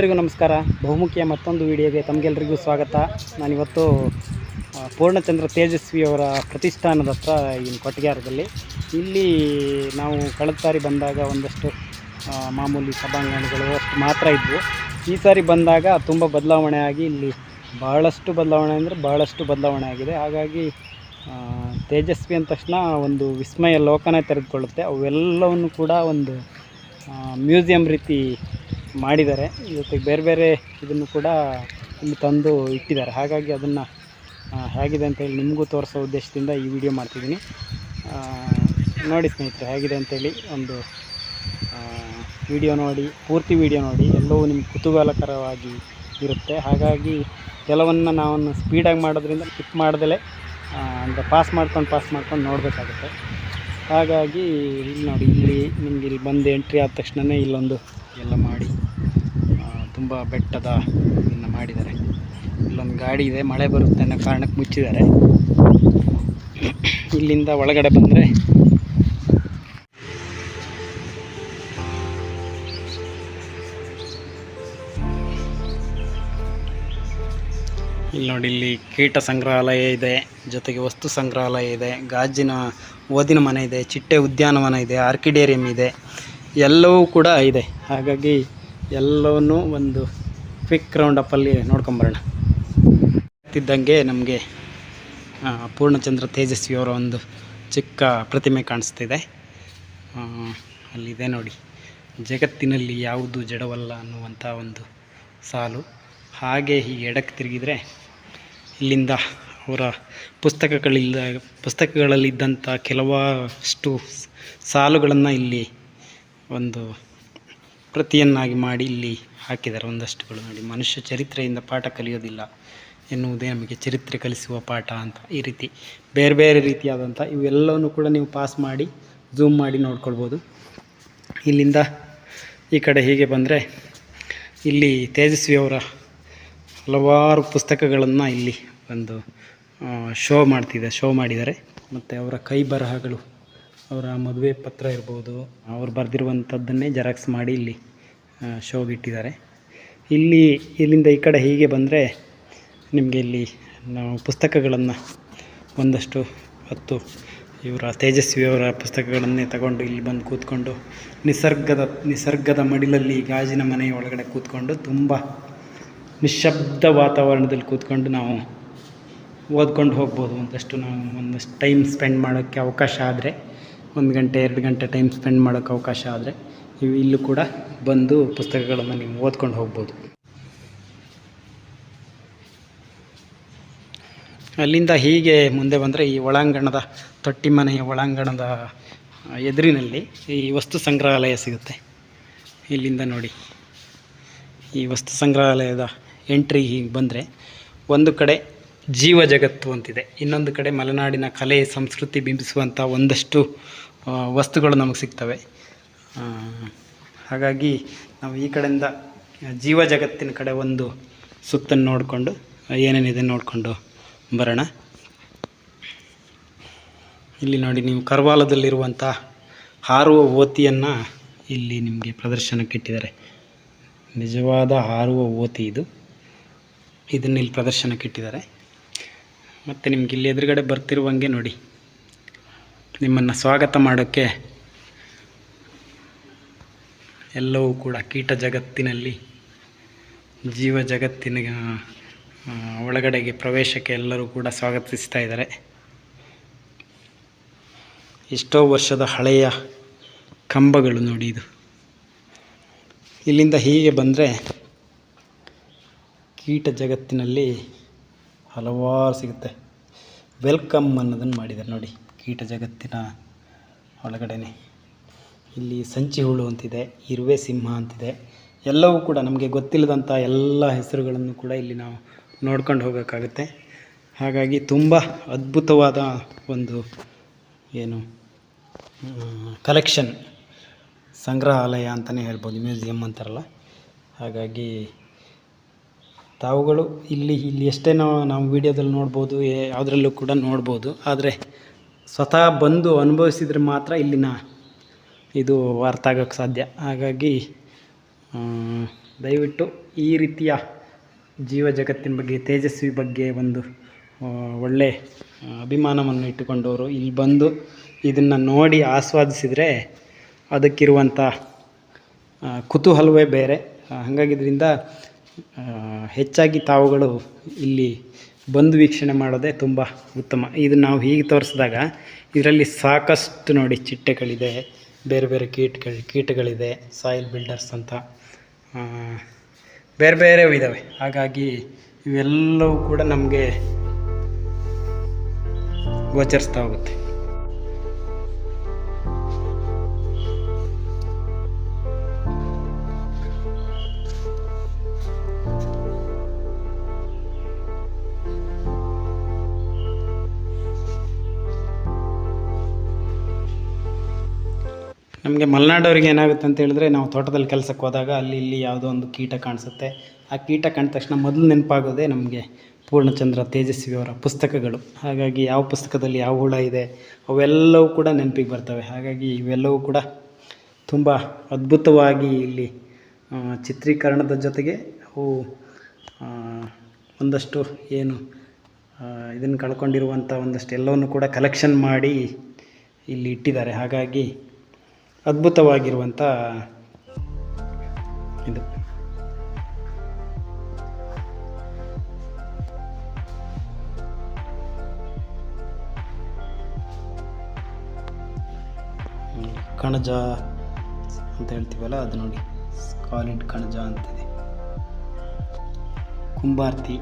ಎಲ್ರಿಗೂ ನಮಸ್ಕಾರ. ಬಹುಮುಖಿಯ ಮತ್ತೊಂದು ವಿಡಿಯೋಗೆ ತಮಗೆಲ್ರಿಗೂ ಸ್ವಾಗತ. ನಾನಿವತ್ತು ಪೂರ್ಣಚಂದ್ರ ತೇಜಸ್ವಿ ಅವರ ಪ್ರತಿಷ್ಠಾನದ ಹತ್ರ ಇನ್ನು ಕೊಟ್ಟಿಗೆಹಾರದಲ್ಲಿ. ಇಲ್ಲಿ ನಾವು ಕಳೆದ ಸಾರಿ ಬಂದಾಗ ಒಂದಷ್ಟು ಮಾಮೂಲಿ ಸಭಾಂಗಣಗಳು ಅಷ್ಟು ಮಾತ್ರ ಇದ್ವು. ಈ ಸಾರಿ ಬಂದಾಗ ತುಂಬ ಬದಲಾವಣೆ ಆಗಿ ಇಲ್ಲಿ ಬಹಳಷ್ಟು ಬದಲಾವಣೆ ಅಂದರೆ ಬಹಳಷ್ಟು ಬದಲಾವಣೆ ಆಗಿದೆ. ಹಾಗಾಗಿ ತೇಜಸ್ವಿ ಅಂದ ತಕ್ಷಣ ಒಂದು ವಿಸ್ಮಯ ಲೋಕನೇ ತೆರೆದುಕೊಳ್ಳುತ್ತೆ. ಅವೆಲ್ಲವನ್ನು ಕೂಡ ಒಂದು ಮ್ಯೂಸಿಯಂ ರೀತಿ ಮಾಡಿದ್ದಾರೆ. ಜೊತೆಗೆ ಬೇರೆ ಬೇರೆ ಇದನ್ನು ಕೂಡ ಇಲ್ಲಿ ತಂದು ಇಟ್ಟಿದ್ದಾರೆ. ಹಾಗಾಗಿ ಅದನ್ನು ಹೇಗಿದೆ ಅಂತೇಳಿ ನಿಮಗೂ ತೋರಿಸೋ ಉದ್ದೇಶದಿಂದ ಈ ವಿಡಿಯೋ ಮಾಡ್ತಿದ್ದೀನಿ. ನೋಡಿ ಸ್ನೇಹಿತರೆ, ಹೇಗಿದೆ ಅಂತೇಳಿ ಒಂದು ವಿಡಿಯೋ ನೋಡಿ, ಪೂರ್ತಿ ವಿಡಿಯೋ ನೋಡಿ. ಎಲ್ಲವೂ ನಿಮ್ಗೆ ಕುತೂಹಲಕರವಾಗಿ ಇರುತ್ತೆ. ಹಾಗಾಗಿ ಕೆಲವನ್ನು ನಾವು ಸ್ಪೀಡಾಗಿ ಮಾಡೋದ್ರಿಂದ ಸ್ಕಿಪ್ ಮಾಡ್ದಲೇ ಅಂದರೆ ಪಾಸ್ ಮಾಡ್ಕೊಂಡು ಪಾಸ್ ಮಾಡ್ಕೊಂಡು ನೋಡಬೇಕಾಗುತ್ತೆ. ಹಾಗಾಗಿ ಇಲ್ಲಿ ನೋಡಿ, ಇಲ್ಲಿ ನಿಮ್ಗೆ ಇಲ್ಲಿ ಬಂದು ಎಂಟ್ರಿ ಆದ ತಕ್ಷಣವೇ ಇಲ್ಲೊಂದು ಎಲ್ಲ ಮಾಡಿ. ತುಂಬ ಬೆಟ್ಟದ ಮಾಡಿದ್ದಾರೆ. ಇಲ್ಲೊಂದು ಗಾಡಿ ಇದೆ, ಮಳೆ ಬರುತ್ತೆ ಅನ್ನೋ ಕಾರಣಕ್ಕೆ ಮುಚ್ಚಿದ್ದಾರೆ. ಇಲ್ಲಿಂದ ಒಳಗಡೆ ಬಂದರೆ ಇಲ್ಲಿ ನೋಡಿ, ಇಲ್ಲಿ ಕೀಟ ಸಂಗ್ರಹಾಲಯ ಇದೆ, ಜೊತೆಗೆ ವಸ್ತು ಸಂಗ್ರಹಾಲಯ ಇದೆ, ಗಾಜಿನ ಓದಿನ ಮನೆ ಇದೆ, ಚಿಟ್ಟೆ ಉದ್ಯಾನವನ ಇದೆ, ಆರ್ಕಿಡೇರಿಯಂ ಇದೆ, ಎಲ್ಲವೂ ಕೂಡ ಇದೆ. ಹಾಗಾಗಿ ಎಲ್ಲವನ್ನು ಒಂದು ಕ್ವಿಕ್ ರೌಂಡಪ್ಪಲ್ಲಿ ನೋಡ್ಕೊಂಬರೋಣ. ಇದ್ದಂಗೆ ನಮಗೆ ಪೂರ್ಣಚಂದ್ರ ತೇಜಸ್ವಿಯವರ ಒಂದು ಚಿಕ್ಕ ಪ್ರತಿಮೆ ಕಾಣಿಸ್ತಿದೆ. ಅಲ್ಲಿದೆ ನೋಡಿ. ಜಗತ್ತಿನಲ್ಲಿ ಯಾವುದು ಜಡವಲ್ಲ ಅನ್ನುವಂಥ ಒಂದು ಸಾಲು. ಹಾಗೆ ಈ ಎಡಕ್ಕೆ ತಿರುಗಿದರೆ ಇಲ್ಲಿಂದ ಅವರ ಪುಸ್ತಕಗಳಿಲ್ಲ ಪುಸ್ತಕಗಳಲ್ಲಿದ್ದಂಥ ಕೆಲವಷ್ಟು ಸಾಲುಗಳನ್ನು ಇಲ್ಲಿ ಒಂದು ಪ್ರತಿಯನ್ನಾಗಿ ಮಾಡಿ ಇಲ್ಲಿ ಹಾಕಿದ್ದಾರೆ. ಒಂದಷ್ಟುಗಳು ನೋಡಿ. ಮನುಷ್ಯ ಚರಿತ್ರೆಯಿಂದ ಪಾಠ ಕಲಿಯೋದಿಲ್ಲ ಎನ್ನುವುದೇ ನಮಗೆ ಚರಿತ್ರೆ ಕಲಿಸುವ ಪಾಠ ಅಂತ ಈ ರೀತಿ ಬೇರೆ ಬೇರೆ ರೀತಿಯಾದಂಥ ಇವೆಲ್ಲವನ್ನು ಕೂಡ ನೀವು ಪಾಸ್ ಮಾಡಿ ಝೂಮ್ ಮಾಡಿ ನೋಡ್ಕೊಳ್ಬೋದು. ಇಲ್ಲಿಂದ ಈ ಕಡೆ ಹೀಗೆ ಬಂದರೆ ಇಲ್ಲಿ ತೇಜಸ್ವಿಯವರ ಹಲವಾರು ಪುಸ್ತಕಗಳನ್ನು ಇಲ್ಲಿ ಒಂದು ಶೋ ಮಾಡ್ತಿದೆ ಶೋ ಮಾಡಿದ್ದಾರೆ. ಮತ್ತು ಅವರ ಕೈ ಬರಹಗಳು. ಅವರ ಮದುವೆ ಪತ್ರ ಇರ್ಬೋದು, ಅವ್ರು ಬರೆದಿರುವಂಥದ್ದನ್ನೇ ಜೆರಾಕ್ಸ್ ಮಾಡಿ ಇಲ್ಲಿ ಶೋಗೆ ಇಟ್ಟಿದ್ದಾರೆ. ಇಲ್ಲಿ, ಇಲ್ಲಿಂದ ಈ ಕಡೆ ಹೀಗೆ ಬಂದರೆ ನಿಮಗೆ ಇಲ್ಲಿ ನಾವು ಪುಸ್ತಕಗಳನ್ನು ಒಂದಷ್ಟು ಹತ್ತು ಇವರ ತೇಜಸ್ವಿಯವರ ಪುಸ್ತಕಗಳನ್ನೇ ತಗೊಂಡು ಇಲ್ಲಿ ಬಂದು ಕೂತ್ಕೊಂಡು, ನಿಸರ್ಗದ ನಿಸರ್ಗದ ಮಡಿಲಲ್ಲಿ ಗಾಜಿನ ಮನೆಯ ಒಳಗಡೆ ಕೂತ್ಕೊಂಡು ತುಂಬ ನಿಶ್ಶಬ್ದ ವಾತಾವರಣದಲ್ಲಿ ಕೂತ್ಕೊಂಡು ನಾವು ಓದ್ಕೊಂಡು ಹೋಗ್ಬೋದು. ಒಂದಷ್ಟು ನಾವು ಒಂದಷ್ಟು ಟೈಮ್ ಸ್ಪೆಂಡ್ ಮಾಡೋಕ್ಕೆ ಅವಕಾಶ ಆದರೆ ಒಂದು ಗಂಟೆ, ಎರಡು ಗಂಟೆ ಟೈಮ್ ಸ್ಪೆಂಡ್ ಮಾಡೋಕ್ಕೆ ಅವಕಾಶ ಆದರೆ ನೀವು ಇಲ್ಲೂ ಕೂಡ ಬಂದು ಪುಸ್ತಕಗಳನ್ನು ನೀವು ಓದ್ಕೊಂಡು ಹೋಗ್ಬೋದು. ಅಲ್ಲಿಂದ ಹೀಗೆ ಮುಂದೆ ಬಂದರೆ ಈ ಒಳಾಂಗಣದ ತೊಟ್ಟಿ ಮನೆಯ ಒಳಾಂಗಣದ ಎದುರಿನಲ್ಲಿ ಈ ವಸ್ತು ಸಂಗ್ರಹಾಲಯ ಸಿಗುತ್ತೆ. ಇಲ್ಲಿಂದ ನೋಡಿ. ಈ ವಸ್ತು ಸಂಗ್ರಹಾಲಯದ ಎಂಟ್ರಿ ಹೀಗೆ ಬಂದರೆ ಒಂದು ಕಡೆ ಜೀವ ಜಗತ್ತು ಅಂತಿದೆ. ಇನ್ನೊಂದು ಕಡೆ ಮಲೆನಾಡಿನ ಕಲೆ, ಸಂಸ್ಕೃತಿ ಬಿಂಬಿಸುವಂಥ ಒಂದಷ್ಟು ವಸ್ತುಗಳು ನಮಗೆ ಸಿಗ್ತವೆ. ಹಾಗಾಗಿ ನಾವು ಈ ಕಡೆಯಿಂದ ಜೀವ ಜಗತ್ತಿನ ಕಡೆ ಒಂದು ಸುತ್ತನ್ನು ನೋಡಿಕೊಂಡು, ಏನೇನಿದೆ ನೋಡಿಕೊಂಡು ಬರೋಣ. ಇಲ್ಲಿ ನೋಡಿ, ನೀವು ಕರ್ವಾಲದಲ್ಲಿರುವಂಥ ಹಾರುವ ಓತಿಯನ್ನು ಇಲ್ಲಿ ನಿಮಗೆ ಪ್ರದರ್ಶನಕ್ಕೆ ಇಟ್ಟಿದ್ದಾರೆ. ನಿಜವಾದ ಹಾರುವ ಓತಿ ಇದು. ಇದನ್ನು ಇಲ್ಲಿ ಪ್ರದರ್ಶನಕ್ಕೆ ಇಟ್ಟಿದ್ದಾರೆ. ಮತ್ತು ನಿಮ್ಗೆ ಇಲ್ಲಿ ಎದುರುಗಡೆ ಬರ್ತಿರುವಂಗೆ ನೋಡಿ. ನಿಮ್ಮನ್ನು ಸ್ವಾಗತ ಮಾಡೋಕ್ಕೆ ಎಲ್ಲವೂ ಕೂಡ ಕೀಟ ಜಗತ್ತಿನಲ್ಲಿ, ಜೀವ ಜಗತ್ತಿನ ಒಳಗಡೆಗೆ ಪ್ರವೇಶಕ್ಕೆ ಎಲ್ಲರೂ ಕೂಡ ಸ್ವಾಗತಿಸ್ತಾ ಇದ್ದಾರೆ. ಎಷ್ಟೋ ವರ್ಷದ ಹಳೆಯ ಕಂಬಗಳು ನೋಡಿ ಇದು. ಇಲ್ಲಿಂದ ಹೀಗೆ ಬಂದರೆ ಕೀಟ ಜಗತ್ತಿನಲ್ಲಿ ಹಲವಾರು ಸಿಗುತ್ತೆ. ವೆಲ್ಕಮ್ ಅನ್ನೋದನ್ನು ಮಾಡಿದ್ದಾರೆ ನೋಡಿ, ಕೀಟ ಜಗತ್ತಿನ ಒಳಗಡೆನೆ. ಇಲ್ಲಿ ಸಂಚಿ ಹುಳು ಅಂತಿದೆ, ಇರುವೆ ಸಿಂಹ ಅಂತಿದೆ. ಎಲ್ಲವೂ ಕೂಡ ನಮಗೆ ಗೊತ್ತಿಲ್ಲದಂಥ ಎಲ್ಲ ಹೆಸರುಗಳನ್ನು ಕೂಡ ಇಲ್ಲಿ ನಾವು ನೋಡ್ಕೊಂಡು ಹೋಗೋಕ್ಕಾಗುತ್ತೆ. ಹಾಗಾಗಿ ತುಂಬ ಅದ್ಭುತವಾದ ಒಂದು ಏನು ಕಲೆಕ್ಷನ್ ಸಂಗ್ರಹಾಲಯ ಅಂತಲೇ ಹೇಳ್ಬೋದು ಮ್ಯೂಸಿಯಂ ಅಂತಾರಲ್ಲ. ಹಾಗಾಗಿ ತಾವುಗಳು ಇಲ್ಲಿ ಇಲ್ಲಿ ಎಷ್ಟೇ ನಾವು ನಾವು ವೀಡಿಯೋದಲ್ಲಿ ನೋಡ್ಬೋದು ಯಾವುದ್ರಲ್ಲೂ ಕೂಡ ನೋಡ್ಬೋದು. ಆದರೆ ಸ್ವತಃ ಬಂದು ಅನುಭವಿಸಿದರೆ ಮಾತ್ರ ಇಲ್ಲಿನ ಇದು ಅರ್ಥ ಆಗೋಕ್ಕೆ ಸಾಧ್ಯ. ಹಾಗಾಗಿ ದಯವಿಟ್ಟು ಈ ರೀತಿಯ ಜೀವ ಜಗತ್ತಿನ ಬಗ್ಗೆ, ತೇಜಸ್ವಿ ಬಗ್ಗೆ ಒಂದು ಒಳ್ಳೆ ಅಭಿಮಾನವನ್ನು ಇಟ್ಟುಕೊಂಡವರು ಇಲ್ಲಿ ಬಂದು ಇದನ್ನು ನೋಡಿ ಆಸ್ವಾದಿಸಿದರೆ ಅದಕ್ಕಿರುವಂಥ ಕುತೂಹಲವೇ ಬೇರೆ. ಹಾಗಾಗಿ ಹಾಗಾಗಿದ್ರಿಂದ ಹೆಚ್ಚಾಗಿ ತಾವುಗಳು ಇಲ್ಲಿ ಬಂದು ವೀಕ್ಷಣೆ ಮಾಡೋದೇ ತುಂಬ ಉತ್ತಮ. ಇದು ನಾವು ಹೀಗೆ ತೋರಿಸಿದಾಗ ಇದರಲ್ಲಿ ಸಾಕಷ್ಟು ನೋಡಿ ಚಿಟ್ಟೆಗಳಿದೆ, ಬೇರೆ ಬೇರೆ ಕೀಟಗಳು, ಕೀಟಗಳಿದೆ ಸಾಯಿಲ್ ಬಿಲ್ಡರ್ಸ್ ಅಂತ. ಬೇರೆ ಬೇರೆ ಇದ್ದಾವೆ ಹಾಗಾಗಿ ಇವೆಲ್ಲವೂ ಕೂಡ ನಮಗೆ ಗೋಚರಿಸ್ತಾ ಹೋಗುತ್ತೆ. ನಮಗೆ ಮಲೆನಾಡವ್ರಿಗೆ ಏನಾಗುತ್ತೆ ಅಂತ ಹೇಳಿದ್ರೆ ನಾವು ತೋಟದಲ್ಲಿ ಕೆಲಸಕ್ಕೆ ಹೋದಾಗ ಅಲ್ಲಿ ಇಲ್ಲಿ ಯಾವುದೋ ಒಂದು ಕೀಟ ಕಾಣಿಸುತ್ತೆ. ಆ ಕೀಟ ಕಂಡ ತಕ್ಷಣ ಮೊದಲು ನೆನಪಾಗೋದೇ ನಮಗೆ ಪೂರ್ಣಚಂದ್ರ ತೇಜಸ್ವಿ ಅವರ ಪುಸ್ತಕಗಳು. ಹಾಗಾಗಿ ಯಾವ ಪುಸ್ತಕದಲ್ಲಿ ಯಾವ ಹುಳ ಇದೆ, ಅವೆಲ್ಲವೂ ಕೂಡ ನೆನಪಿಗೆ ಬರ್ತವೆ. ಹಾಗಾಗಿ ಇವೆಲ್ಲವೂ ಕೂಡ ತುಂಬ ಅದ್ಭುತವಾಗಿ ಇಲ್ಲಿ ಚಿತ್ರೀಕರಣದ ಜೊತೆಗೆ ಅವು ಒಂದಷ್ಟು ಏನು ಇದನ್ನು ಕಳ್ಕೊಂಡಿರುವಂಥ ಒಂದಷ್ಟು ಎಲ್ಲವನ್ನು ಕೂಡ ಕಲೆಕ್ಷನ್ ಮಾಡಿ ಇಲ್ಲಿ ಇಟ್ಟಿದ್ದಾರೆ. ಹಾಗಾಗಿ ಅದ್ಭುತವಾಗಿರುವಂಥ ಇದು. ಕಣಜ ಅಂತ ಹೇಳ್ತೀವಲ್ಲ ಅದು ನೋಡಿ. ಸ್ಕಾಲಿಡ್ ಕಣಜ ಅಂತಿದೆ. ಕುಂಬಾರ್ತಿ.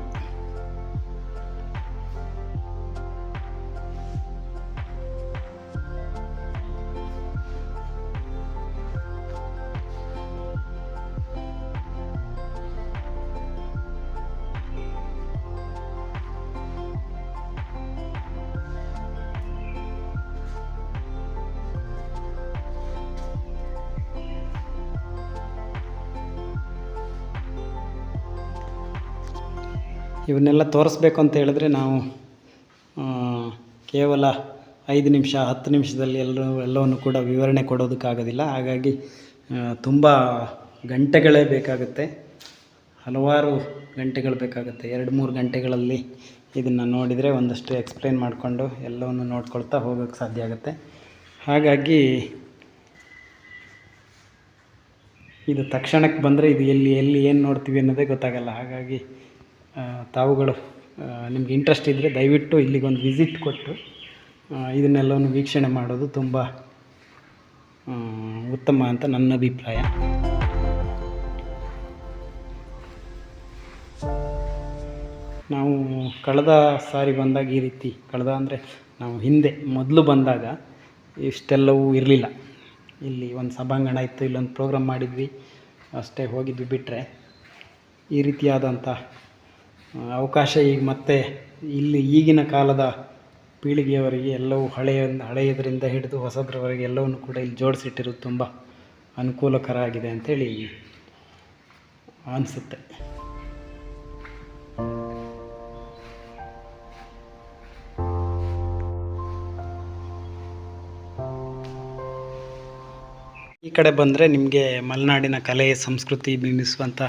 ಇವನ್ನೆಲ್ಲ ತೋರಿಸ್ಬೇಕು ಅಂತ ಹೇಳಿದ್ರೆ ನಾವು ಕೇವಲ ಐದು ನಿಮಿಷ, ಹತ್ತು ನಿಮಿಷದಲ್ಲಿ ಎಲ್ಲರೂ ಎಲ್ಲವನ್ನು ಕೂಡ ವಿವರಣೆ ಕೊಡೋದಕ್ಕಾಗೋದಿಲ್ಲ. ಹಾಗಾಗಿ ತುಂಬ ಗಂಟೆಗಳೇ ಬೇಕಾಗುತ್ತೆ. ಹಲವಾರು ಗಂಟೆಗಳು ಬೇಕಾಗುತ್ತೆ. ಎರಡು ಮೂರು ಗಂಟೆಗಳಲ್ಲಿ ಇದನ್ನು ನೋಡಿದರೆ ಒಂದಷ್ಟು ಎಕ್ಸ್ಪ್ಲೇನ್ ಮಾಡಿಕೊಂಡು ಎಲ್ಲವನ್ನು ನೋಡ್ಕೊಳ್ತಾ ಹೋಗೋಕ್ಕೆ ಸಾಧ್ಯ ಆಗುತ್ತೆ. ಹಾಗಾಗಿ, ಇದು ತಕ್ಷಣಕ್ಕೆ ಬಂದರೆ ಇದು ಎಲ್ಲಿ ಎಲ್ಲಿ ಏನು ನೋಡ್ತೀವಿ ಅನ್ನೋದೇ ಗೊತ್ತಾಗಲ್ಲ. ಹಾಗಾಗಿ ತಾವುಗಳು ನಿಮ್ಗೆ ಇಂಟ್ರೆಸ್ಟ್ ಇದ್ದರೆ ದಯವಿಟ್ಟು ಇಲ್ಲಿಗೊಂದು ವಿಸಿಟ್ ಕೊಟ್ಟು ಇದನ್ನೆಲ್ಲವನ್ನು ವೀಕ್ಷಣೆ ಮಾಡೋದು ತುಂಬ ಉತ್ತಮ ಅಂತ ನನ್ನ ಅಭಿಪ್ರಾಯ. ನಾವು ಕಳೆದ ಸಾರಿ ಬಂದಾಗ ಈ ರೀತಿ, ಕಳೆದ ಅಂದರೆ ನಾವು ಹಿಂದೆ, ಮೊದಲು ಬಂದಾಗ ಇಷ್ಟೆಲ್ಲವೂ ಇರಲಿಲ್ಲ. ಇಲ್ಲಿ ಒಂದು ಸಭಾಂಗಣ ಇತ್ತು, ಇಲ್ಲೊಂದು ಪ್ರೋಗ್ರಾಮ್ ಮಾಡಿದ್ವಿ, ಅಷ್ಟೇ ಹೋಗಿದ್ವಿ ಬಿಟ್ಟರೆ ಈ ರೀತಿಯಾದಂಥ ಅವಕಾಶ ಈಗ ಮತ್ತೆ ಇಲ್ಲಿ ಈಗಿನ ಕಾಲದ ಪೀಳಿಗೆಯವರಿಗೆ ಎಲ್ಲವೂ ಹಳೆಯ ಹಳೆಯದರಿಂದ ಹಿಡಿದು ಹೊಸದರವರೆಗೆ ಎಲ್ಲವನ್ನು ಕೂಡ ಇಲ್ಲಿ ಜೋಡಿಸಿಟ್ಟಿರೋದು ತುಂಬ ಅನುಕೂಲಕರ ಆಗಿದೆ ಅಂಥೇಳಿ ಅನಿಸುತ್ತೆ. ಈ ಕಡೆ ಬಂದರೆ ನಿಮಗೆ ಮಲೆನಾಡಿನ ಕಲೆ ಸಂಸ್ಕೃತಿ ಬಿಂಬಿಸುವಂಥ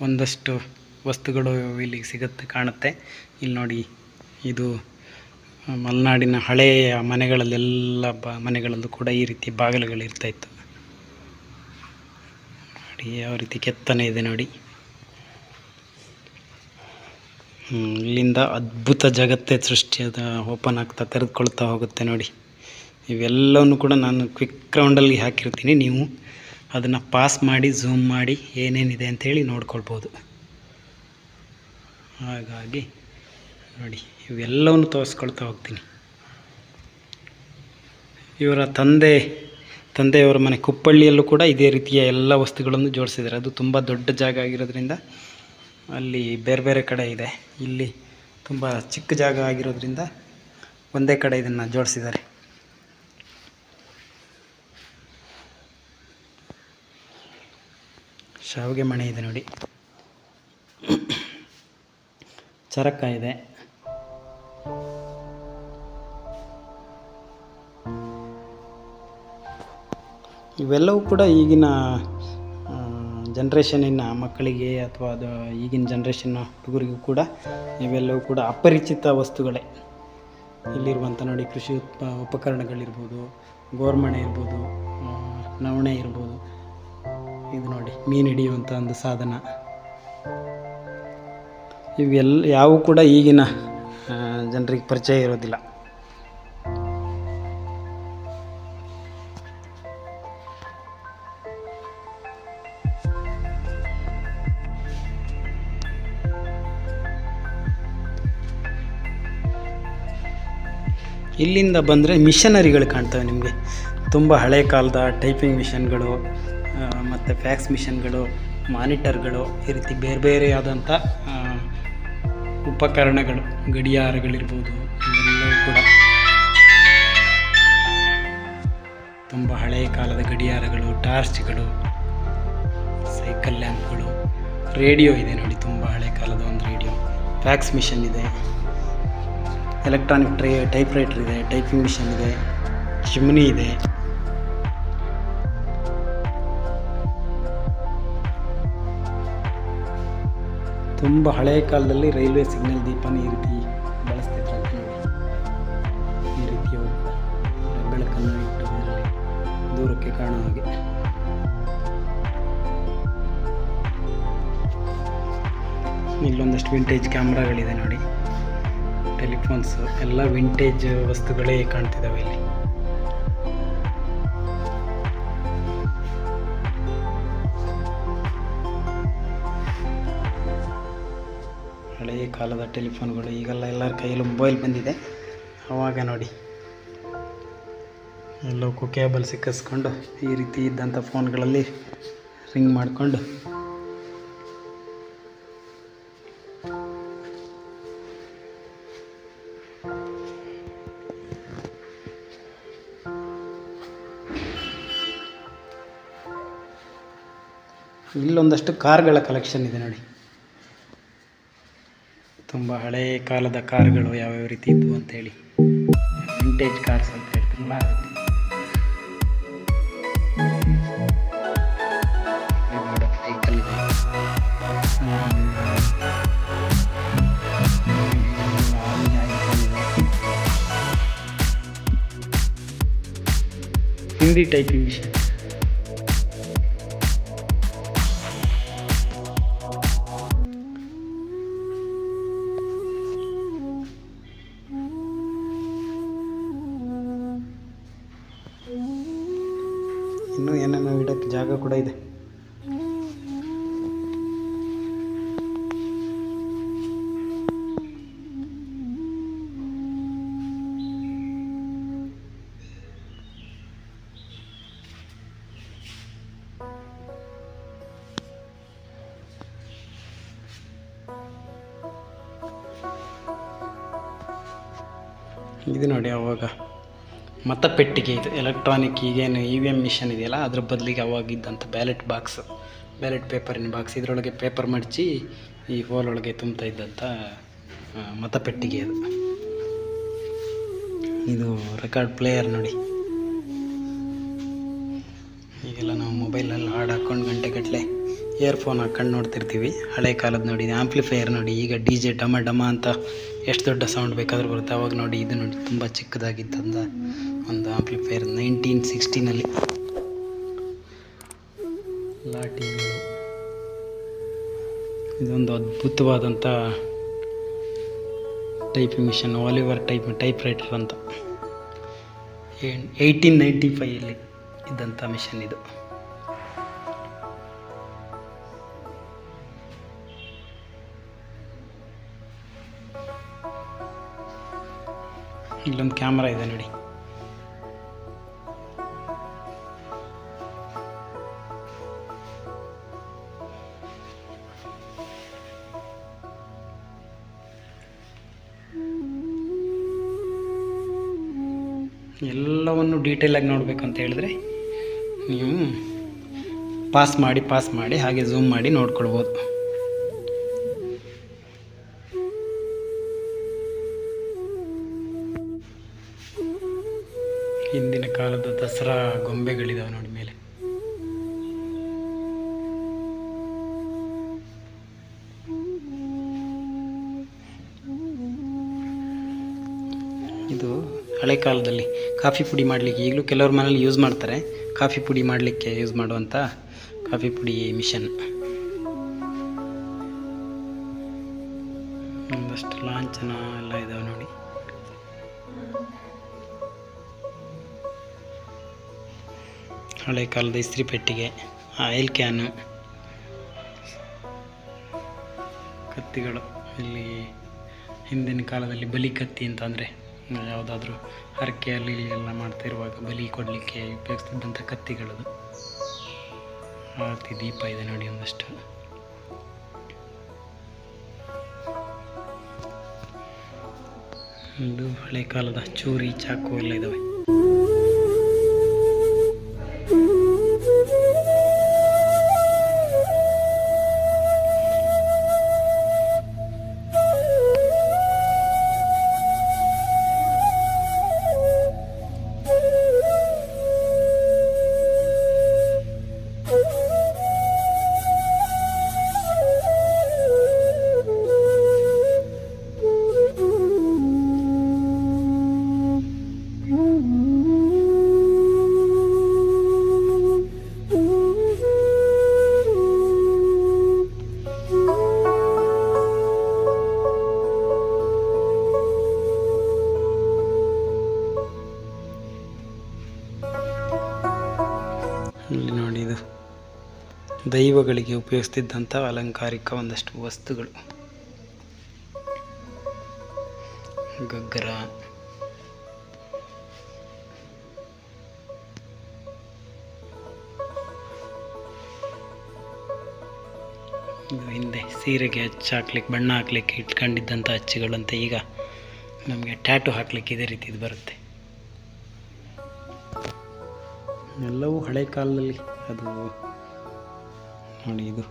ಒಂದಷ್ಟು ವಸ್ತುಗಳು ಇಲ್ಲಿ ಸಿಗುತ್ತೆ, ಕಾಣುತ್ತೆ. ಇಲ್ಲಿ ನೋಡಿ, ಇದು ಮಲೆನಾಡಿನ ಹಳೆಯ ಮನೆಗಳಲ್ಲೆಲ್ಲ ಬ, ಮನೆಗಳಲ್ಲೂ ಕೂಡ ಈ ರೀತಿ ಬಾಗಿಲುಗಳು ಇರ್ತಾಯಿತ್ತು ನೋಡಿ, ಯಾವ ರೀತಿ ಕೆತ್ತನೆ ಇದೆ ನೋಡಿ. ಇಲ್ಲಿಂದ ಅದ್ಭುತ ಜಗತ್ತೇ ಸೃಷ್ಟಿಯಾದ ಓಪನ್ ಆಗ್ತಾ ತೆರೆದುಕೊಳ್ತಾ ಹೋಗುತ್ತೆ ನೋಡಿ. ಇವೆಲ್ಲವನ್ನು ಕೂಡ ನಾನು ಕ್ವಿಕ್ ರೌಂಡಲ್ಲಿ ಹಾಕಿರ್ತೀನಿ. ನೀವು ಅದನ್ನು ಪಾಸ್ ಮಾಡಿ, ಝೂಮ್ ಮಾಡಿ ಏನೇನಿದೆ ಅಂಥೇಳಿ ನೋಡ್ಕೊಳ್ಬೋದು. ಹಾಗಾಗಿ ನೋಡಿ, ಇವೆಲ್ಲವನ್ನು ತೋರಿಸ್ಕೊಳ್ತಾ ಹೋಗ್ತೀನಿ. ಇವರ ತಂದೆ, ತಂದೆಯವರ ಮನೆ ಕುಪ್ಪಳ್ಳಿಯಲ್ಲೂ ಕೂಡ ಇದೇ ರೀತಿಯ ಎಲ್ಲ ವಸ್ತುಗಳನ್ನು ಜೋಡಿಸಿದ್ದಾರೆ. ಅದು ತುಂಬ ದೊಡ್ಡ ಜಾಗ ಆಗಿರೋದ್ರಿಂದ ಅಲ್ಲಿ ಬೇರೆ ಬೇರೆ ಕಡೆ ಇದೆ. ಇಲ್ಲಿ ತುಂಬ ಚಿಕ್ಕ ಜಾಗ ಆಗಿರೋದ್ರಿಂದ ಒಂದೇ ಕಡೆ ಇದನ್ನು ಜೋಡಿಸಿದ್ದಾರೆ. ಶಾವಿಗೆ ಮಣೆ ಇದೆ ನೋಡಿ. ಚರಕ ಇದೆ ಇವೆಲ್ಲವೂ ಕೂಡ ಈಗಿನ ಜನ್ರೇಷನಿನ ಮಕ್ಕಳಿಗೆ ಅಥವಾ ಅದು ಈಗಿನ ಜನ್ರೇಷನ್ನ ಹುಡುಗರಿಗೂ ಕೂಡ ಇವೆಲ್ಲವೂ ಕೂಡ ಅಪರಿಚಿತ ವಸ್ತುಗಳೇ. ಇಲ್ಲಿರುವಂಥ ನೋಡಿ ಕೃಷಿ ಉತ್ಪ, ಉಪಕರಣಗಳಿರ್ಬೋದು, ಗೋರ್ಮಣೆ ಇರ್ಬೋದು ನವಣೆ ಇರ್ಬೋದು. ಇದು ನೋಡಿ ಮೀನು ಹಿಡಿಯುವಂಥ ಒಂದು ಸಾಧನ. ಇವೆಲ್ಲ ಯಾವು ಕೂಡ ಈಗಿನ ಜನರಿಗೆ ಪರಿಚಯ ಇರೋದಿಲ್ಲ. ಇಲ್ಲಿಂದ ಬಂದರೆ ಮಿಷನರಿಗಳು ಕಾಣ್ತವೆ ನಿಮಗೆ. ತುಂಬ ಹಳೆ ಕಾಲದ ಟೈಪಿಂಗ್ ಮಿಷನ್ಗಳು ಮತ್ತು ಫ್ಯಾಕ್ಸ್ ಮಿಷನ್ಗಳು ಮಾನಿಟರ್ಗಳು ಈ ರೀತಿ ಬೇರೆ ಬೇರೆ ಆ, ಉಪಕರಣಗಳು, ಗಡಿಯಾರಗಳಿರ್ಬೋದು, ಇವೆಲ್ಲವೂ ಕೂಡ ತುಂಬ ಹಳೆಯ ಕಾಲದ ಗಡಿಯಾರಗಳು, ಟಾರ್ಚ್ಗಳು, ಸೈಕಲ್ ಲ್ಯಾಂಪ್ಗಳು, ರೇಡಿಯೋ ಇದೆ ನೋಡಿ, ತುಂಬ ಹಳೆ ಕಾಲದ ಒಂದು ರೇಡಿಯೋ. ಫ್ಯಾಕ್ಸ್ ಮಿಷನ್ ಇದೆ, ಎಲೆಕ್ಟ್ರಾನಿಕ್ ಟ್ರೈ ಟೈಪ್ ರೈಟರ್ ಇದೆ, ಟೈಪಿಂಗ್ ಮಿಷನ್ ಇದೆ, ಚಿಮ್ನಿ ಇದೆ. ತುಂಬ ಹಳೆಯ ಕಾಲದಲ್ಲಿ ರೈಲ್ವೆ ಸಿಗ್ನಲ್ ದೀಪನ ಈ ರೀತಿ ಬಳಸ್ತಿದ್ರು ಅಂತ ನೋಡಿ ಈ ರೀತಿ ಹೋಗಿ ಬೆಳಕನ್ನು ಇಟ್ಟು ದೂರಕ್ಕೆ ಕಾಣುವ ಹಾಗೆ. ಇಲ್ಲೊಂದಷ್ಟು ವಿಂಟೇಜ್ ಕ್ಯಾಮ್ರಾಗಳಿದೆ ನೋಡಿ. ಟೆಲಿಫೋನ್ಸ್ ಎಲ್ಲ ವಿಂಟೇಜ್ ವಸ್ತುಗಳೇ ಕಾಣ್ತಿದ್ದಾವೆ ಇಲ್ಲಿ. ಕಾಲದ ಟೆಲಿಫೋನ್ಗಳು ಈಗೆಲ್ಲ ಎಲ್ಲರ ಕೈಯಲ್ಲೂ ಮೊಬೈಲ್ ಬಂದಿದೆ. ಅವಾಗ ನೋಡಿ. ಎಲ್ಲಕ್ಕೂ ಕೇಬಲ್ ಸಿಕ್ಕಿಸ್ಕೊಂಡು ಈ ರೀತಿ ಇದ್ದಂಥ ಫೋನ್ಗಳಲ್ಲಿ ರಿಂಗ್ ಮಾಡಿಕೊಂಡು. ಇಲ್ಲೊಂದಷ್ಟು ಕಾರ್ಗಳ ಕಲೆಕ್ಷನ್ ಇದೆ ನೋಡಿ. ತುಂಬ ಹಳೆಯ ಕಾಲದ ಕಾರ್ಗಳು ಯಾವ್ಯಾವ ರೀತಿ ಇದ್ವು ಅಂತೇಳಿ ವಿಂಟೇಜ್ ಕಾರ್ಸ್ ಅಂತ ಹೇಳಿ ತುಂಬ. ಹಿಂದಿ ಟೈಪಿಂಗ್ ಮಿಷನ್ ಜಾಗ ಕೂಡ ಇದೆ. ಮತಪೆಟ್ಟಿಗೆ ಇದು ಎಲೆಕ್ಟ್ರಾನಿಕ್ ಈಗೇನು ಇ ವಿ ಎಂ ಮಿಷನ್ ಇದೆಯಲ್ಲ, ಅದ್ರ ಬದಲಿಗೆ ಅವಾಗಿದ್ದಂಥ ಬ್ಯಾಲೆಟ್ ಬಾಕ್ಸ್ ಬ್ಯಾಲೆಟ್ ಪೇಪರಿನ ಬಾಕ್ಸ್ ಇದರೊಳಗೆ ಪೇಪರ್ ಮಡಚಿ ಈ ಹೋಲ್ ಒಳಗೆ ತುಂಬ್ತಾ ಇದ್ದಂಥ ಮತ ಮತಪೆಟ್ಟಿಗೆ ಅದು. ಇದು ರೆಕಾರ್ಡ್ ಪ್ಲೇಯರ್ ನೋಡಿ. ಈಗೆಲ್ಲ ನಾವು ಮೊಬೈಲಲ್ಲಿ ಹಾಡು ಹಾಕ್ಕೊಂಡು ಗಂಟೆಗಟ್ಟಲೆ ಇಯರ್ಫೋನ್ ಹಾಕ್ಕೊಂಡು ನೋಡ್ತಿರ್ತೀವಿ. ಹಳೆ ಕಾಲದ ನೋಡಿ ಆಂಪ್ಲಿಫೈಯರ್ ನೋಡಿ, ಈಗ ಡಿ ಜೆ ಡಮ ಡಮ ಅಂತ ಎಷ್ಟು ದೊಡ್ಡ ಸೌಂಡ್ ಬೇಕಾದರೂ ಬರುತ್ತೆ. ಅವಾಗ ನೋಡಿ, ಇದು ನೋಡಿ, ತುಂಬ ಚಿಕ್ಕದಾಗಿತ್ತಂದ ಒಂದು ಆಂಪ್ಲಿಫೈರ್ ನೈನ್ಟೀನ್ ಸಿಕ್ಸ್ಟೀನಲ್ಲಿ ಲಾಟಿ ಇದೊಂದು ಅದ್ಭುತವಾದಂಥ typing machine Oliver type typewriter ಅಂತ ಏಯ್ಟೀನ್ ನೈಂಟಿ ಫೈಯಲ್ಲಿ ಇದ್ದಂಥ ಮಿಷನ್ ಇದು. ಇಲ್ಲೊಂದು ಕ್ಯಾಮ್ರಾ ಇದೆ ನೋಡಿ. ಎಲ್ಲವನ್ನು ಡೀಟೇಲಾಗಿ ನೋಡಬೇಕಂತ ಹೇಳಿದ್ರೆ ನೀವು ಪಾಸ್ ಮಾಡಿ ಪಾಸ್ ಮಾಡಿ, ಹಾಗೆ ಝೂಮ್ ಮಾಡಿ ನೋಡ್ಕೊಳ್ಬೋದು. ಕೊಂಬೆಗಳಿದಾವೆ ನೋಡಿ ಮೇಲೆ. ಇದು ಹಳೆ ಕಾಲದಲ್ಲಿ ಕಾಫಿ ಪುಡಿ ಮಾಡಲಿಕ್ಕೆ ಈಗಲೂ ಕೆಲವ್ರ ಮನೆಯಲ್ಲಿ ಯೂಸ್ ಮಾಡ್ತಾರೆ. ಕಾಫಿ ಪುಡಿ ಮಾಡಲಿಕ್ಕೆ ಯೂಸ್ ಮಾಡುವಂಥ ಕಾಫಿ ಪುಡಿ ಮಿಷನ್. ಹಳೆ ಕಾಲದ ಇಸ್ತ್ರಿ ಪೆಟ್ಟಿಗೆ ಆಯಿಲ್ ಕ್ಯಾನು ಕತ್ತಿಗಳು, ಇಲ್ಲಿ ಹಿಂದಿನ ಕಾಲದಲ್ಲಿ ಬಲಿ ಕತ್ತಿ ಅಂತ ಅಂದರೆ, ಯಾವುದಾದ್ರೂ ಹರಕೆಯಲ್ಲಿ ಎಲ್ಲ ಮಾಡ್ತಿರುವಾಗ ಬಲಿ ಕೊಡಲಿಕ್ಕೆ ಉಪಯೋಗಿಸ್ತಿದ್ದಂಥ ಕತ್ತಿಗಳದು. ಆರತಿ ದೀಪ ಇದೆ ನೋಡಿ ಒಂದಷ್ಟು. ಇದು ಹಳೆ ಕಾಲದ ಚೂರಿ, ಚಾಕು ಎಲ್ಲ ಇದ್ದಾವೆ ದೈವಗಳಿಗೆ ಉಪಯೋಗಿಸ್ತಿದ್ದಂಥ ಅಲಂಕಾರಿಕ ಒಂದಷ್ಟು ವಸ್ತುಗಳು. ಗಗ್ಗರ. ಹಿಂದೆ ಸೀರೆಗೆ ಹಚ್ಚಿ ಹಾಕ್ಲಿಕ್ಕೆ, ಬಣ್ಣ ಹಾಕ್ಲಿಕ್ಕೆ ಇಟ್ಕೊಂಡಿದ್ದಂಥ ಅಚ್ಚುಗಳಂತ ಈಗ ನಮಗೆ ಟ್ಯಾಟು ಹಾಕ್ಲಿಕ್ಕೆ ಇದೇ ರೀತಿ ಇದು ಬರುತ್ತೆ. ಎಲ್ಲವೂ ಹಳೆ ಕಾಲದಲ್ಲಿ ಅದು ನೋಡಿ ಇದು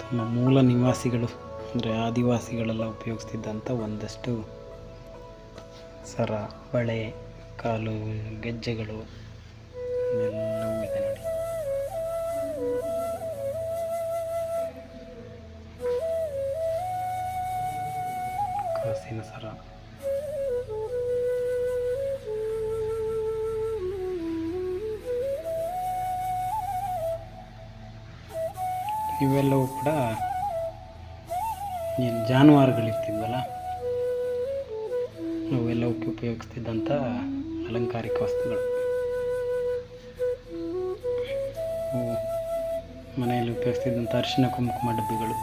ತಮ್ಮ ಮೂಲ ನಿವಾಸಿಗಳು, ಅಂದರೆ ಆದಿವಾಸಿಗಳೆಲ್ಲ ಉಪಯೋಗಿಸ್ತಿದ್ದಂಥ ಒಂದಷ್ಟು ಸರ, ಬಳೆ, ಕಾಲು, ಗೆಜ್ಜೆಗಳು ಎಲ್ಲವೂ ಇದೆ ನೋಡಿ. ಕಾಸಿನ ಸರ. ಇವೆಲ್ಲವೂ ಕೂಡ ಏನು ಜಾನುವಾರುಗಳಿರ್ತಿದ್ವಲ್ಲ ಅವೆಲ್ಲವಕ್ಕೆ ಉಪಯೋಗಿಸ್ತಿದ್ದಂಥ ಅಲಂಕಾರಿಕ ವಸ್ತುಗಳು. ಮನೆಯಲ್ಲಿ ಉಪಯೋಗಿಸ್ತಿದ್ದಂಥ ಅರಿಶಿನ ಕುಂಕುಮ ಡಬ್ಬಿಗಳು.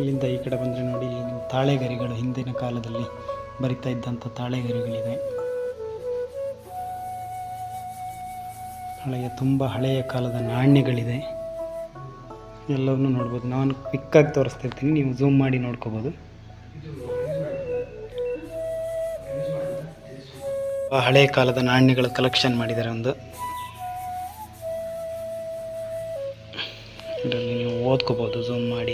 ಇಲ್ಲಿಂದ ಈ ಕಡೆ ಬಂದರೆ ನೋಡಿ ಇಲ್ಲಿ ತಾಳೆಗರಿಗಳು ಹಿಂದಿನ ಕಾಲದಲ್ಲಿ ಬರಿತಾ ಇದ್ದಂಥ ತಾಳೆಗರಿಗಳಿವೆ. ಹಳೆಯ, ತುಂಬ ಹಳೆಯ ಕಾಲದ ನಾಣ್ಯಗಳಿದೆ. ಎಲ್ಲವನ್ನೂ ನೋಡ್ಬೋದು. ನಾನು ಕ್ವಿಕ್ಕಾಗಿ ತೋರಿಸ್ತಿರ್ತೀನಿ. ನೀವು ಝೂಮ್ ಮಾಡಿ ನೋಡ್ಕೋಬೋದು. ಹಳೆಯ ಕಾಲದ ನಾಣ್ಯಗಳ ಕಲೆಕ್ಷನ್ ಮಾಡಿದ್ದಾರೆ ಒಂದು. ಇದರಲ್ಲಿ ನೀವು ಓದ್ಕೋಬೋದು ಝೂಮ್ ಮಾಡಿ.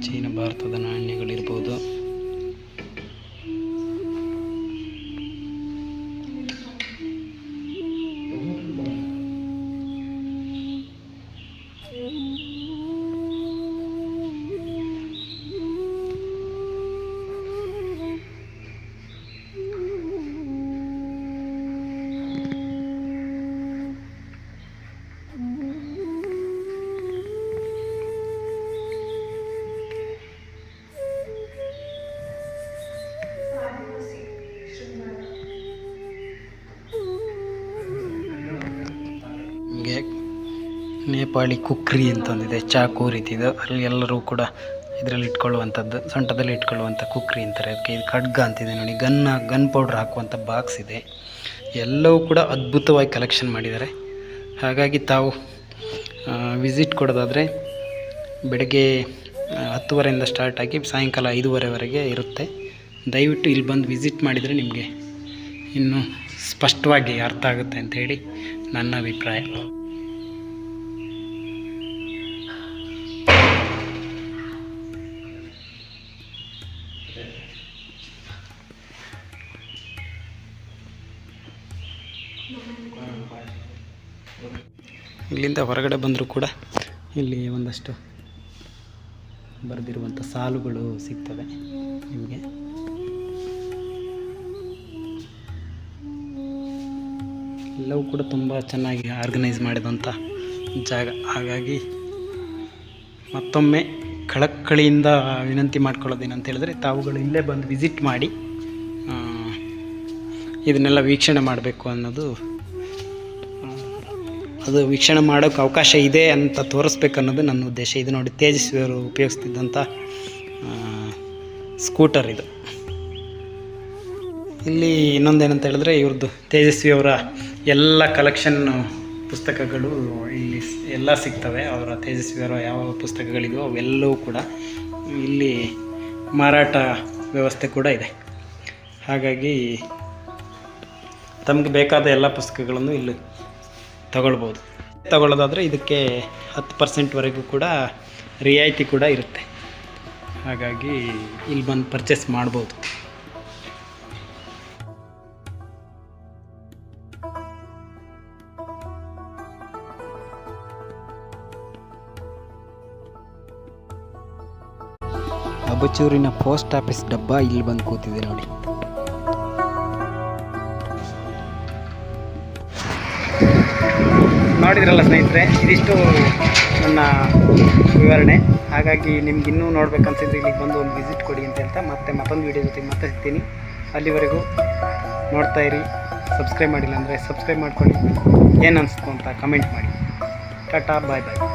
ಪ್ರಾಚೀನ ಭಾರತದ ನಾಣ್ಯಗಳಿರ್ಬೋದು. ನೇಪಾಳಿ ಕುಕ್ರಿ ಅಂತಂದಿದೆ ಚಾಕು ರೀತಿದು ಅಲ್ಲಿ ಎಲ್ಲರೂ ಕೂಡ ಇದರಲ್ಲಿ ಇಟ್ಕೊಳ್ಳುವಂಥದ್ದು, ಸೊಂಟದಲ್ಲಿ ಇಟ್ಕೊಳ್ಳುವಂಥ ಕುಕ್ರಿ ಅಂತಾರೆ. ಅದಕ್ಕೆ ಇದು ಖಡ್ಗ ಅಂತಿದೆ ನೋಡಿ ಗನ್ ಗನ್ ಪೌಡ್ರ್ ಹಾಕುವಂಥ ಬಾಕ್ಸ್ ಇದೆ. ಎಲ್ಲವೂ ಕೂಡ ಅದ್ಭುತವಾಗಿ ಕಲೆಕ್ಷನ್ ಮಾಡಿದ್ದಾರೆ. ಹಾಗಾಗಿ ತಾವು ವಿಸಿಟ್ ಕೊಡೋದಾದರೆ ಬೆಳಗ್ಗೆ ಹತ್ತುವರೆಯಿಂದ ಸ್ಟಾರ್ಟ್ ಆಗಿ ಸಾಯಂಕಾಲ ಐದೂವರೆವರೆಗೆ ಇರುತ್ತೆ. ದಯವಿಟ್ಟು ಇಲ್ಲಿ ಬಂದು ವಿಸಿಟ್ ಮಾಡಿದರೆ ನಿಮಗೆ ಇನ್ನೂ ಸ್ಪಷ್ಟವಾಗಿ ಅರ್ಥ ಆಗುತ್ತೆ ಅಂತ ಹೇಳಿ ನನ್ನ ಅಭಿಪ್ರಾಯ. ಇಲ್ಲಿಂದ ಹೊರಗಡೆ ಬಂದರೂ ಕೂಡ ಇಲ್ಲಿ ಒಂದಷ್ಟು ಬರೆದಿರುವಂಥ ಸಾಲುಗಳು ಸಿಗ್ತವೆ ನಿಮಗೆ. ಎಲ್ಲವೂ ಕೂಡ ತುಂಬ ಚೆನ್ನಾಗಿ ಆರ್ಗನೈಸ್ ಮಾಡಿದಂಥ ಜಾಗ. ಹಾಗಾಗಿ ಮತ್ತೊಮ್ಮೆ ಕಳಕಳಿಯಿಂದ ವಿನಂತಿ ಮಾಡ್ಕೊಳ್ಳೋದೇನಂತ ಹೇಳಿದ್ರೆ ತಾವುಗಳು ಇಲ್ಲೇ ಬಂದು ವಿಸಿಟ್ ಮಾಡಿ ಇದನ್ನೆಲ್ಲ ವೀಕ್ಷಣೆ ಮಾಡಬೇಕು ಅನ್ನೋದು ಅದು ವೀಕ್ಷಣೆ ಮಾಡೋಕ್ಕೆ ಅವಕಾಶ ಇದೆ ಅಂತ ತೋರಿಸ್ಬೇಕು ಅನ್ನೋದು ನನ್ನ ಉದ್ದೇಶ. ಇದು ನೋಡಿ ತೇಜಸ್ವಿ ಅವರು ಉಪಯೋಗಿಸ್ತಿದ್ದಂಥ ಸ್ಕೂಟರ್ ಇದು. ಇಲ್ಲಿ ಇನ್ನೊಂದೇನಂತ ಹೇಳಿದ್ರೆ ಇವ್ರದ್ದು ತೇಜಸ್ವಿ ಅವರ ಎಲ್ಲ ಕಲೆಕ್ಷನ್ ಪುಸ್ತಕಗಳು ಇಲ್ಲಿ ಎಲ್ಲ ಸಿಗ್ತವೆ. ಅವರ ತೇಜಸ್ವಿ ಅವರ ಯಾವ ಪುಸ್ತಕಗಳಿದೆಯೋ ಅವೆಲ್ಲವೂ ಕೂಡ ಇಲ್ಲಿ ಮಾರಾಟ ವ್ಯವಸ್ಥೆ ಕೂಡ ಇದೆ. ಹಾಗಾಗಿ ತಮಗೆ ಬೇಕಾದ ಎಲ್ಲ ಪುಸ್ತಕಗಳನ್ನು ಇಲ್ಲಿ ತಗೊಳ್ಬೋದು. ತಗೊಳ್ಳೋದಾದರೆ ಇದಕ್ಕೆ ಹತ್ತು ಪರ್ಸೆಂಟ್ವರೆಗೂ ಕೂಡ ರಿಯಾಯಿತಿ ಕೂಡ ಇರುತ್ತೆ. ಹಾಗಾಗಿ ಇಲ್ಲಿ ಬಂದು ಪರ್ಚೇಸ್ ಮಾಡ್ಬೋದು. ಅಬಚೂರಿನ ಪೋಸ್ಟ್ ಆಫೀಸ್ ಡಬ್ಬ ಇಲ್ಲಿ ಬಂದು ಕೂತಿದೆ ನೋಡಿ. ನೋಡಿದ್ರಲ್ಲ ಸ್ನೇಹಿತರೆ, ಇದಿಷ್ಟು ನನ್ನ ವಿವರಣೆ. ಹಾಗಾಗಿ ನಿಮ್ಗೆ ಇನ್ನೂ ನೋಡ್ಬೇಕನ್ಸಿದ್ರೆ ಇಲ್ಲಿಗೆ ಬಂದು ಒಂದು ವಿಸಿಟ್ ಕೊಡಿ ಅಂತ ಹೇಳ್ತಾ ಮತ್ತೆ ಮತ್ತೊಂದು ವೀಡಿಯೋ ಜೊತೆ ಮತ್ತೆ ಸಿಗ್ತೀನಿ. ಅಲ್ಲಿವರೆಗೂ ನೋಡ್ತಾ ಇರಿ ಸಬ್ಸ್ಕ್ರೈಬ್ ಮಾಡಿಲ್ಲ ಅಂದರೆ ಸಬ್ಸ್ಕ್ರೈಬ್ ಮಾಡ್ಕೊಳ್ಳಿ. ಏನು ಅನಿಸ್ತು ಅಂತ ಕಮೆಂಟ್ ಮಾಡಿ. ಟಾಟಾ ಬಾಯ್ ಬಾಯ್